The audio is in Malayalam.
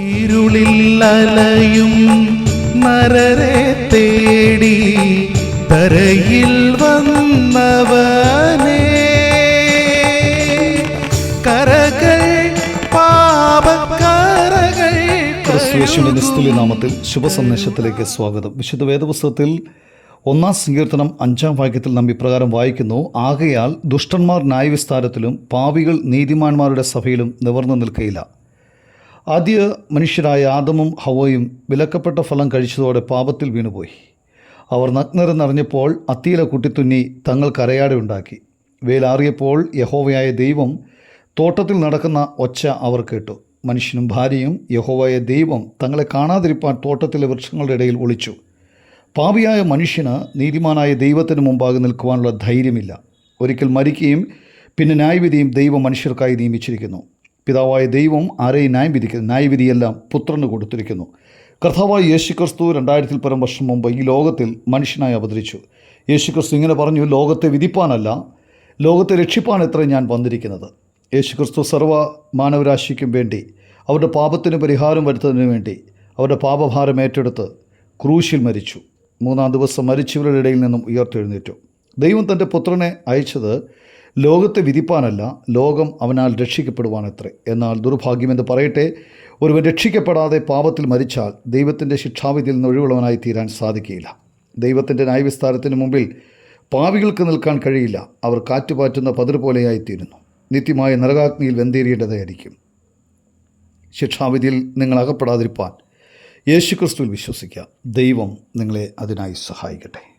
ഇരുളിൽ അലയും നരരെ തേടി തരയിൽ വന്നവനേ. കരകൾ പാപക്കരകൾ ക്രിസ്തുയേശുവിന്റെ നിസ്തുല്യ നാമത്തിൽ ശുഭസന്ദേശത്തിലേക്ക് സ്വാഗതം. വിശുദ്ധ വേദപുസ്തകത്തിൽ ഒന്നാം സങ്കീർത്തനം അഞ്ചാം വാക്യത്തിൽ നാം ഇപ്രകാരം വായിക്കുന്നു. ആകയാൽ ദുഷ്ടന്മാർ ന്യായവിസ്താരത്തിലും പാവികൾ നീതിമാന്മാരുടെ സഭയിലും നിവർന്നു നിൽക്കയില്ല. ആദ്യ മനുഷ്യരായ ആദമും ഹവോയും വിലക്കപ്പെട്ട ഫലം കഴിച്ചതോടെ പാപത്തിൽ വീണുപോയി. അവർ നഗ്നരെന്നറിഞ്ഞപ്പോൾ അത്തിയില കുട്ടിത്തുന്നി തങ്ങൾ അരയാടെ ഉണ്ടാക്കി. വേലാറിയപ്പോൾ യഹോവയായ ദൈവം തോട്ടത്തിൽ നടക്കുന്ന ഒച്ച അവർ കേട്ടു. മനുഷ്യനും ഭാര്യയും യഹോവയായ ദൈവം തങ്ങളെ കാണാതിരിപ്പാൻ തോട്ടത്തിലെ വൃക്ഷങ്ങളുടെ ഇടയിൽ ഒളിച്ചു. പാപിയായ മനുഷ്യന് നീതിമാനായ ദൈവത്തിന് മുമ്പാകെ നിൽക്കുവാനുള്ള ധൈര്യമില്ല. ഒരിക്കൽ മരിക്കുകയും പിന്നെ ന്യായവിധിയും ദൈവം മനുഷ്യർക്കായി നിയമിച്ചിരിക്കുന്നു. പിതാവായ ദൈവം ആരെയും ന്യായം വിധിക്കുന്നു ന്യായവിധിയെല്ലാം പുത്രന് കൊടുത്തിരിക്കുന്നു. കർത്താവായ യേശുക്രിസ്തു രണ്ടായിരത്തിൽ പരം വർഷം മുമ്പ് ഈ ലോകത്തിൽ മനുഷ്യനായി അവതരിച്ചു. യേശുക്രിസ്തു ഇങ്ങനെ പറഞ്ഞു ലോകത്തെ വിധിപ്പാനല്ല ലോകത്തെ രക്ഷിപ്പാൻ എത്ര ഞാൻ വന്നിരിക്കുന്നത്. യേശുക്രിസ്തു സർവ മാനവരാശിക്കും വേണ്ടി അവരുടെ പാപത്തിന് പരിഹാരം വരുത്തുന്നതിന് വേണ്ടി അവരുടെ പാപഭാരം ഏറ്റെടുത്ത് ക്രൂശിൽ മരിച്ചു. മൂന്നാം ദിവസം മരിച്ചവരുടെ ഇടയിൽ നിന്നും ഉയർത്തെഴുന്നേറ്റു. ദൈവം തന്റെ പുത്രനെ അയച്ചത് ലോകത്തെ വിധിപ്പാനല്ല ലോകം അവനാൽ രക്ഷിക്കപ്പെടുവാനത്രേ. എന്നാൽ ദുർഭാഗ്യമെന്ന് പറയട്ടെ ഒരുവൻ രക്ഷിക്കപ്പെടാതെ പാപത്തിൽ മരിച്ചാൽ ദൈവത്തിന്റെ ശിക്ഷാവിധിയിൽ നിന്ന് ഒഴിവുള്ളവനായി തീരാൻ സാധിക്കുകയില്ല ദൈവത്തിന്റെ ന്യായവിസ്താരത്തിന് മുമ്പിൽ പാവികൾക്ക് നിൽക്കാൻ കഴിയില്ല. അവർ കാറ്റുപാറ്റുന്ന പതിർ പോലെയായിത്തീരുന്നു. നിത്യമായ നരകാഗ്നിയിൽ വെന്തേരിയേണ്ടതായിരിക്കും. ശിക്ഷാവിധിയിൽ നിങ്ങൾ അകപ്പെടാതിരിപ്പാൻ യേശുക്രിസ്തുവിൽ വിശ്വസിക്കുക ദൈവം നിങ്ങളെ അതിനായി സഹായിക്കട്ടെ.